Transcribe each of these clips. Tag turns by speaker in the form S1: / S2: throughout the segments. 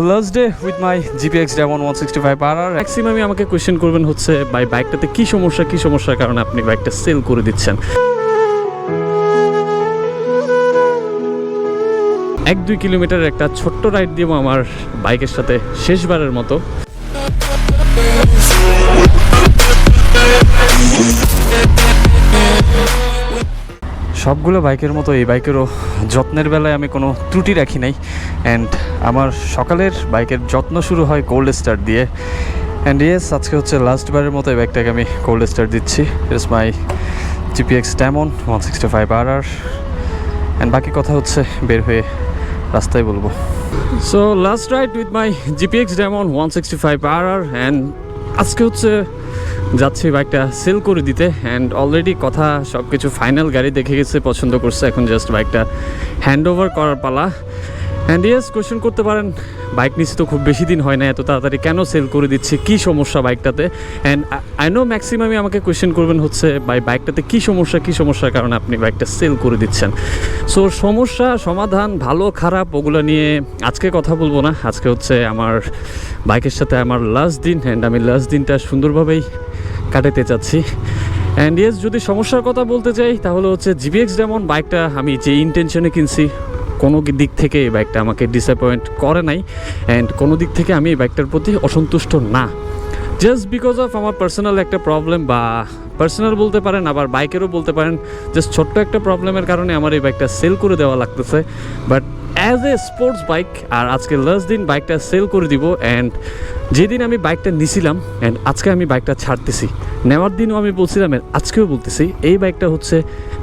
S1: Last day with my GPX Demon one sixty five R R ম্যাক্সিমামই আমাকে question করবেন হচ্ছে, ভাই বাইকটাতে কী সমস্যা, কী সমস্যার কারণে আপনি বাইকটা সেল করে দিচ্ছেন? এক দুই কিলোমিটার একটা ছোট্ট রাইড দিব আমার বাইকের সাথে শেষবারের মতো। সবগুলো বাইকের মতো, এই বাইকেরও যত্নের বেলায় আমি কোনো ত্রুটি রাখি নাই। অ্যান্ড আমার সকালের বাইকের যত্ন শুরু হয় কোল্ড স্টার্ট দিয়ে। অ্যান্ড ইয়েস আজকে হচ্ছে লাস্ট বারের মতো এই বাইকটাকে আমি কোল্ড স্টার্ট দিচ্ছি। It's my GPX Demon one sixty five R R and বাকি কথা হচ্ছে বের হয়ে রাস্তায় বলব। So last ride with my GPX Demon one sixty five R R and আজকে হচ্ছে যাচ্ছি বাইকটা সেল করে দিতে অ্যান্ড অলরেডি কথা সব কিছু ফাইনাল গাড়ি দেখে গেছে, পছন্দ করছে, এখন জাস্ট বাইকটা হ্যান্ড ওভার করার পালা। অ্যান্ড ইয়েস কোয়েশ্চেন করতে পারেন বাইক নিচ্ছি তো খুব বেশি দিন হয় না, এত তাড়াতাড়ি কেন সেল করে দিচ্ছি, কী সমস্যা বাইকটাতে অ্যান্ড আই নো ম্যাক্সিমামই আমাকে কোয়েশ্চেন করবেন হচ্ছে বাই বাইকটাতে কী সমস্যা, কী সমস্যার কারণে আপনি বাইকটা সেল করে দিচ্ছেন? সো সমস্যা, সমাধান, ভালো, খারাপ, ওগুলো নিয়ে আজকে কথা বলব না। আজকে হচ্ছে আমার বাইকের সাথে আমার লাস্ট দিন অ্যান্ড আমি লাস্ট দিনটা সুন্দরভাবেই কাটাতে চাচ্ছি। অ্যান্ড ইয়েস যদি সমস্যার কথা বলতে চাই, তাহলে হচ্ছে জিবিএক্স যেমন বাইকটা আমি যে ইন্টেনশনে কিনছি কোনো দিক থেকে এই বাইকটা আমাকে ডিসঅ্যাপয়েন্ট করে নাই অ্যান্ড কোনো দিক থেকে আমি এই বাইকটার প্রতি অসন্তুষ্ট না। জাস্ট বিকজ অফ আমার পার্সোনাল একটা প্রবলেম বা পার্সোনাল বলতে পারেন, আবার বাইকেরও বলতে পারেন জাস্ট ছোট্ট একটা প্রবলেমের কারণে আমার এই বাইকটা সেল করে দেওয়া লাগতেছে। But as a sports bike আর আজকে লাস্ট দিন বাইকটা সেল করে দিব অ্যান্ড যেদিন আমি বাইকটা নিছিলাম অ্যান্ড আজকে আমি বাইকটা ছাড়তেছি, নেওয়ার দিনও আমি বলছিলাম আজকেও বলতেছি, এই বাইকটা হচ্ছে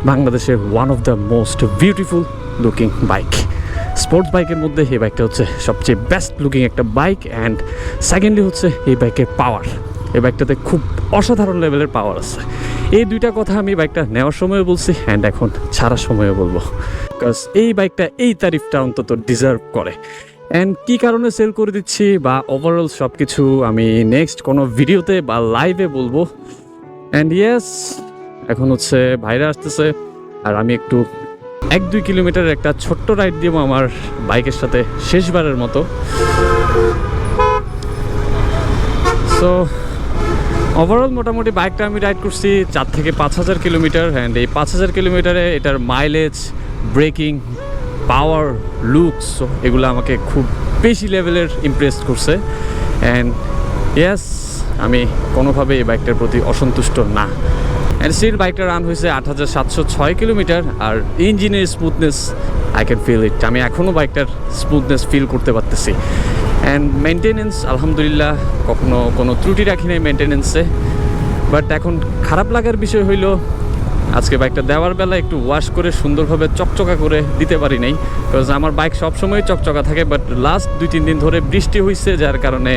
S1: বাংলাদেশের one of the most beautiful looking bike sports বাইকের মধ্যে এই বাইকটা হচ্ছে সবচেয়ে বেস্ট লুকিং একটা বাইক অ্যান্ড সেকেন্ডলি হচ্ছে এই বাইকের পাওয়ার এই বাইকটাতে খুব অসাধারণ লেভেলের পাওয়ার আছে। এই দুইটা কথা আমি বাইকটা নেওয়ার সময়ও বলছি অ্যান্ড এখন ছাড়ার সময়ও বলব। বিকজ এই বাইকটা এই তারিফটা অন্তত ডিজার্ভ করে। অ্যান্ড কী কারণে সেল করে দিচ্ছি বা ওভারঅল সব কিছু আমি নেক্সট কোনো ভিডিওতে বা লাইভে বলব। অ্যান্ড ইয়েস এখন হচ্ছে ভাইরা আসতেছে। আর আমি একটু এক দুই কিলোমিটার একটা ছোট্ট রাইড দিব আমার বাইকের সাথে শেষবারের মতো। সো ওভারঅল মোটামুটি বাইকটা আমি রাইড করছি চার থেকে পাঁচ হাজার কিলোমিটার অ্যান্ড এই পাঁচ হাজার কিলোমিটারে এটার মাইলেজ ব্রেকিং পাওয়ার লুকস এগুলো আমাকে খুব বেশি লেভেলের ইমপ্রেস করছে। অ্যান্ড ইয়েস আমি কোনোভাবে এই বাইকটার প্রতি অসন্তুষ্ট না। অ্যান্ড স্টিল বাইকটা রান হয়েছে আট হাজার সাতশো ছয় কিলোমিটার, আর ইঞ্জিনের smoothness I can feel it আমি এখনও বাইকটার স্মুথনেস ফিল করতে পারতেছি। অ্যান্ড মেনটেনেন্স আলহামদুলিল্লাহ, কখনো কোনো ত্রুটি রাখি নাই মেনটেনেন্সে বাট এখন খারাপ লাগার বিষয় হইল আজকে বাইকটা দেওয়ার বেলা একটু ওয়াশ করে সুন্দরভাবে চকচকা করে দিতে পারি নাই বিকজ আমার বাইক সবসময় চকচকা থাকে বাট লাস্ট দুই, তিন দিন ধরে বৃষ্টি হয়েছে যার কারণে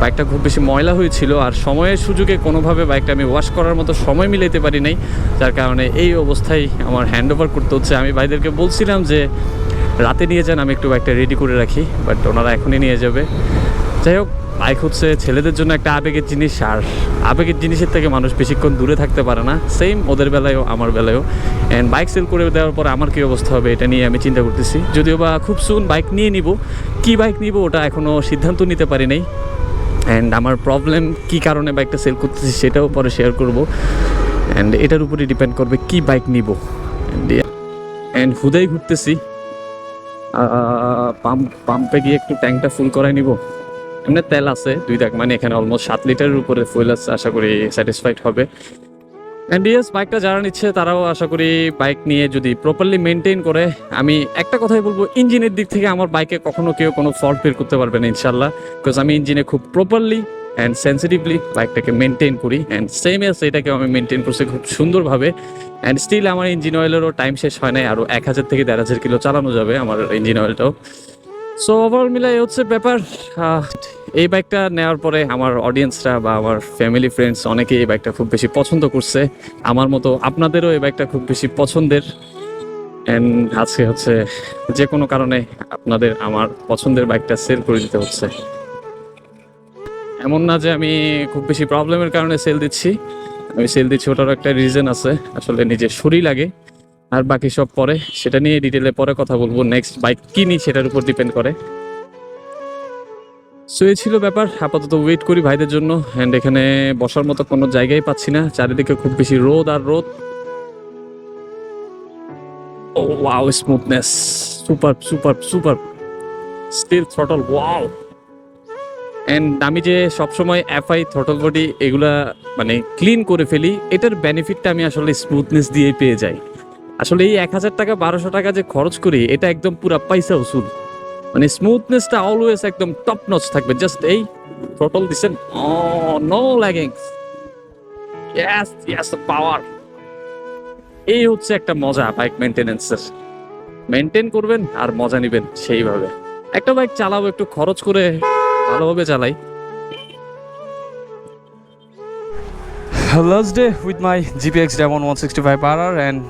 S1: বাইকটা খুব বেশি ময়লা হয়েছিল, আর সময়ের সুযোগে কোনোভাবে বাইকটা আমি ওয়াশ করার মতো সময় মিলাইতে পারি নাই, যার কারণে এই অবস্থায় আমার হ্যান্ড ওভার করতে হচ্ছে। আমি ভাইদেরকে বলছিলাম যে, রাতে নিয়ে যান, আমি একটু বাইকটা রেডি করে রাখি বাট ওনারা এখনই নিয়ে যাবে। যাই হোক, বাইক হচ্ছে ছেলেদের জন্য একটা আবেগের জিনিস, আর আবেগের জিনিসের থেকে মানুষ বেশিক্ষণ দূরে থাকতে পারে না। সেম ওদের বেলায়ও, আমার বেলায়ও। অ্যান্ড বাইক সেল করে দেওয়ার পর আমার কী অবস্থা হবে এটা নিয়ে আমি চিন্তা করতেছি। যদিও বা খুব সুন বাইক নিয়ে নিব। কী বাইক নিব ওটা এখনও সিদ্ধান্ত নিতে পারি নাই। অ্যান্ড আমার প্রবলেম কী কারণে বাইকটা সেল করতেছি সেটাও পরে শেয়ার করব। অ্যান্ড এটার উপরে ডিপেন্ড করবে কী বাইক নিব। অ্যান্ড হুদাই ঘুরতেছি। পাম্প পাম্পে গিয়ে একটু ট্যাঙ্কটা ফুল করাই নিব। এমনি তেল আছে, দুই দাগ। মানে এখানে অলমোস্ট সাত লিটারের উপরে ফুয়েল আছে, আশা করি স্যাটিসফাইড হবে। অ্যান্ড ইয়েস বাইকটা যারা নিচ্ছে, তারাও আশা করি বাইক নিয়ে যদি প্রপারলি মেনটেন করে, আমি একটা কথাই বলব, ইঞ্জিনের দিক থেকে আমার বাইকে কখনো কেউ কোনো ফল্ট বের করতে পারবে না ইনশাল্লাহ বিকজ আমি ইঞ্জিনে খুব প্রপারলি অ্যান্ড সেন্সিটিভলি বাইকটাকে মেনটেন করি। অ্যান্ড সেম এস এটাকে আমি মেনটেন করছি খুব সুন্দরভাবে। অ্যান্ড স্টিল আমার ইঞ্জিন অয়েলেরও টাইম শেষ হয় নাই আরও এক হাজার থেকে দেড় হাজার কিলো চালানো যাবে আমার ইঞ্জিন অয়েলটাও সো ওভারঅল মিলাই হচ্ছে ব্যাপার এই বাইকটা নেওয়ার পরে আমার অডিয়েন্সরা বা আমার ফ্যামিলি ফ্রেন্ডস অনেকেই এই বাইকটা খুব বেশি পছন্দ করছে। আমার মতো আপনাদেরও এই বাইকটা খুব বেশি পছন্দের। অ্যান্ড আজকে হচ্ছে যে কোনো কারণে আপনাদের আমার পছন্দের বাইকটা সেল করে দিতে হচ্ছে। এমন না যে আমি খুব বেশি প্রবলেমের কারণে সেল দিচ্ছি। আমি সেল দিচ্ছি, ওটারও একটা রিজন আছে। আসলে নিজের শরীর লাগে। আর বাকি সব পরে সেটা নিয়ে ডিটেলে পরে কথা বলব নেক্সট বাইক কিনি সেটার উপর ডিপেন্ড করে। সো এই ছিল ব্যাপার। আপাতত ওয়েট করি ভাইদের জন্য। অ্যান্ড এখানে বসার মতো কোনো জায়গায় পাচ্ছি না। চারিদিকে খুব বেশি রোদ আর রোদ। ও wow smoothness super super super still throttle wow and আমি যে সবসময় এফআই থ্রটল বডি এগুলা মানে ক্লিন করে ফেলি, এটার বেনিফিটটা আমি আসলে স্মুথনেস দিয়েই পেয়ে যাই। আসলে এই এক হাজার টাকা বারোশো টাকা যে খরচ করি, এটা একদম পুরা পয়সা উসুল। মানে স্মুথনেসটা অলওয়েজ একদম টপ নচ থাকবে। জাস্ট এই থ্রটল দিছেন ও no lagging yes yes power এই হচ্ছে একটা মজা বাইক মেনটেনেন্সের মেনটেন করবেন আর মজা নেবেন সেইভাবে। একটা বাইক চালাবো, একটু খরচ করে ভালোভাবে চালাই। My GPX Demon one sixty five R R and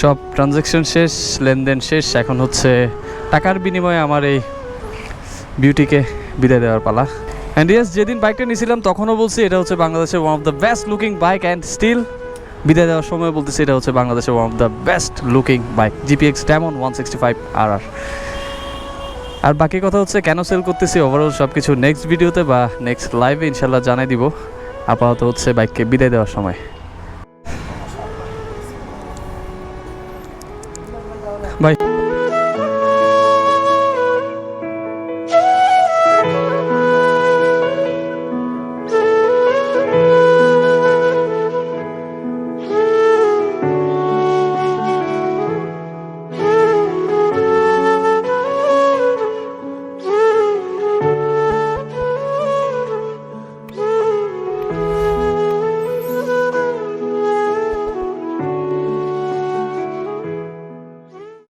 S1: সব ট্রানজ্যাকশন শেষ, লেনদেন শেষ। এখন হচ্ছে টাকার বিনিময়ে আমার এই বিউটিকে বিদায় দেওয়ার পালা। অ্যান্ড ইয়েস যেদিন বাইকটা নিয়েছিলাম, তখনও বলছি এটা হচ্ছে বাংলাদেশের one of the best looking bike and still বিদায় দেওয়ার সময় বলতেছি এটা হচ্ছে বাংলাদেশের one of the best looking bike GPX Demon one sixty five R R R বাকি কথা হচ্ছে কেন সেল করতেছি? ওভারঅল সব কিছু নেক্সট ভিডিওতে বা নেক্সট লাইভে ইনশাল্লাহ জানাই দিব। আপাতত হচ্ছে বাইককে বিদায় দেওয়ার সময়। বাই